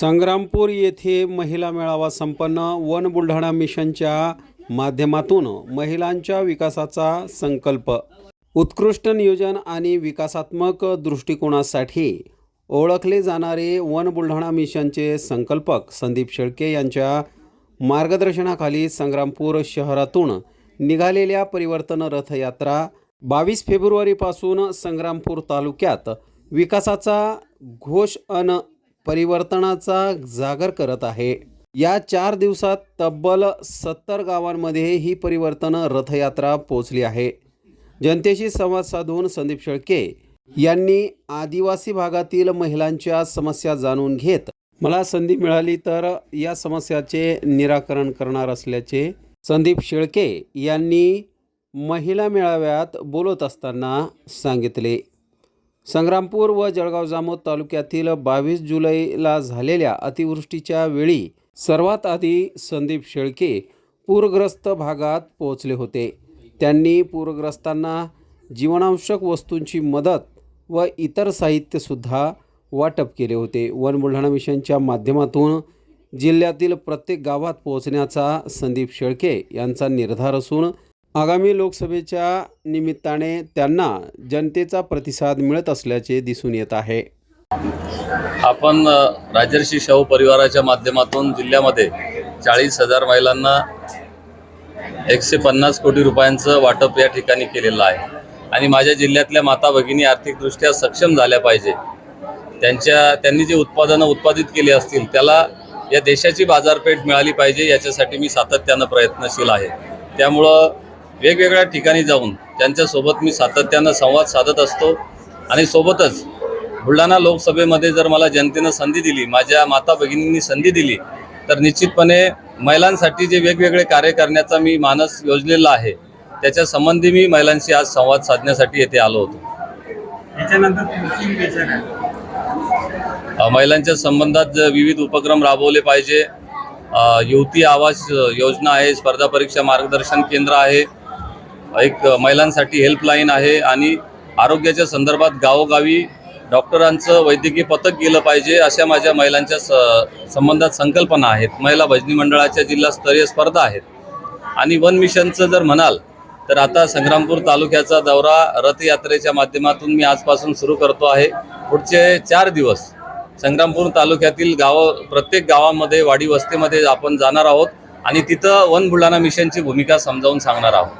संग्रामपूर येथे महिला मेळावा संपन्न वन बुलढाणा मिशनच्या माध्यमातून महिलांच्या विकासाचा संकल्प. उत्कृष्ट नियोजन आणि विकासात्मक दृष्टिकोनासाठी ओळखले जाणारे वन बुलढाणा मिशनचे संकल्पक संदीप शेळके यांच्या मार्गदर्शनाखाली संग्रामपूर शहरातून निघालेल्या परिवर्तन रथयात्रा बावीस फेब्रुवारीपासून संग्रामपूर तालुक्यात विकासाचा घोष अन परिवर्तनाचा जागर करत आहे. या चार दिवसात तब्बल सत्तर गावांमध्ये ही परिवर्तन रथयात्रा पोचली आहे. जनतेशी संवाद साधून संदीप शेळके यांनी आदिवासी भागातील महिलांच्या समस्या जाणून घेत मला संधी मिळाली तर या समस्याचे निराकरण करणार असल्याचे संदीप शेळके यांनी महिला मेळाव्यात बोलत असताना सांगितले. संग्रामपूर व जळगाव जामोद तालुक्यातील बावीस जुलैला झालेल्या अतिवृष्टीच्या वेळी सर्वात आधी संदीप शेळके पूरग्रस्त भागात पोहोचले होते. त्यांनी पूरग्रस्तांना जीवनावश्यक वस्तूंची मदत व इतर साहित्यसुद्धा वाटप केले होते. वन बुलढाणा मिशनच्या माध्यमातून जिल्ह्यातील प्रत्येक गावात पोहोचण्याचा संदीप शेळके यांचा निर्धार असून आगामी लोकसभेच्या निमित्ताने त्यांना जनतेचा प्रतिसाद मिळत असल्याचे दिसून येत आहे. आपण राजर्षी शाहू परिवाराच्या माध्यमातून जिल्ह्यामध्ये चाळीस हजार महिलांना एकशे पन्नास कोटी रुपयांचं वाटप या ठिकाणी केलेलं आहे. आणि माझ्या जिल्ह्यातल्या माता भगिनी आर्थिकदृष्ट्या सक्षम झाल्या पाहिजे. त्यांच्या त्यांनी जे उत्पादनं उत्पादित केली असतील त्याला या देशाची बाजारपेठ मिळाली पाहिजे याच्यासाठी मी सातत्यानं प्रयत्नशील आहे. त्यामुळं वेगवेगळ्या ठिकाणी जाऊन त्यांच्यासोबत मी सातत्यानं संवाद साधत असतो. आणि सोबतच बुलढाणा लोकसभेमध्ये जर मला जनतेनं संधी दिली माझ्या माता भगिनींनी संधी दिली तर निश्चितपणे महिलांसाठी जे वेगवेगळे कार्य करण्याचा मी मानस योजलेला आहे त्याच्या संबंधी मी महिलांशी आज संवाद साधण्यासाठी येथे आलो होतो. महिलांच्या संबंधात विविध उपक्रम राबवले पाहिजे. युवती आवास योजना आहे स्पर्धा परीक्षा मार्गदर्शन केंद्र आहे एक महिलांसाठी हेल्पलाईन आहे आणि आरोग्याच्या संदर्भात गावोगावी डॉक्टरांचं वैद्यकीय पथक गेलं पाहिजे अशा माझ्या महिलांच्या स संबंधात संकल्पना आहेत. महिला भजनी मंडळाच्या जिल्हास्तरीय स्पर्धा आहेत. आणि वन मिशनचं जर म्हणाल तर आता संग्रामपूर तालुक्याचा दौरा रथयात्रेच्या माध्यमातून मी आजपासून सुरू करतो आहे. पुढचे चार दिवस संग्रामपूर तालुक्यातील गाव प्रत्येक गावामध्ये वाडी वस्तीमध्ये आपण जाणार आहोत आणि तिथं वन बुलढाणा मिशनची भूमिका समजावून सांगणार आहोत.